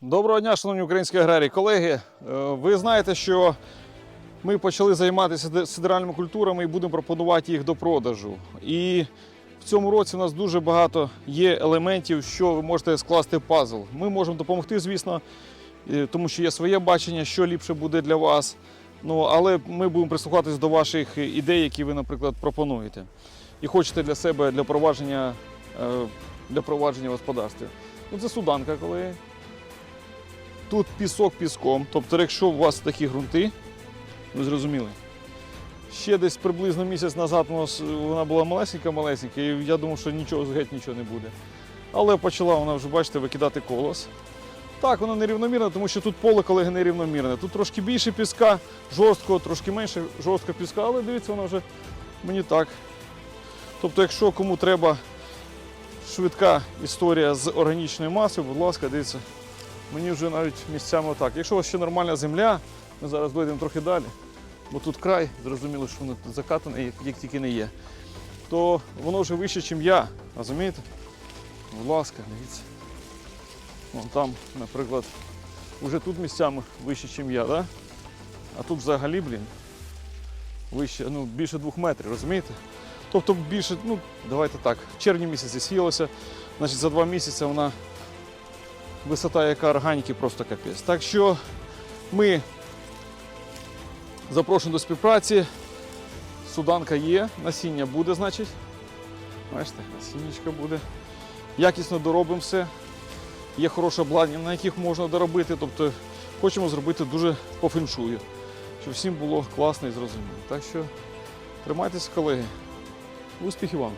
Доброго дня, шановні українські аграрії. Колеги, е, ви знаєте, що ми почали займатися де- сидеральними культурами і будемо пропонувати їх до продажу. І в цьому році у нас дуже багато є елементів, що ви можете скласти в пазл. Ми можемо допомогти, звісно, е, тому що є своє бачення, що ліпше буде для вас. Ну, але ми будемо прислухатись до ваших ідей, які ви, наприклад, пропонуєте. І хочете для себе для провадження, е, для провадження в. Ну, це суданка, колеги. Тут пісок піском. Тобто, якщо у вас такі ґрунти, ви зрозуміли. Ще десь приблизно місяць назад вона була малесенька-малесенька, і я думав, що нічого геть нічого не буде. Але почала вона вже, бачите, викидати колос. Так, вона нерівномірна, тому що тут поле колеги нерівномірне. Тут трошки більше піска, жорстко, трошки менше жорстко піска, але дивіться, вона вже мені так. Тобто, якщо кому треба швидка історія з органічною масою, будь ласка, дивіться. Мені вже навіть місцями отак. Якщо у вас ще нормальна земля, ми зараз дойдемо трохи далі, бо тут край, зрозуміло, що воно закатане, як тільки не є, то воно вже вище, ніж я. Розумієте? Будь ласка, дивіться. Вон там, наприклад, вже тут місцями вище, ніж я, да? а тут взагалі, блін, вище, ну, більше двох метрів, розумієте? Тобто більше, ну, давайте так, в червні місяці сіялося, значить за два місяці вона висота яка органіки просто капець. Так що ми запрошуємо до співпраці. Суданка є, насіння буде, значить. Бачите, насіннячка буде. Якісно доробимо все. Є хороше обладнання, на яких можна доробити. Тобто хочемо зробити дуже по феншую, щоб всім було класно і зрозуміло. Так що тримайтеся, колеги. Успіхів вам!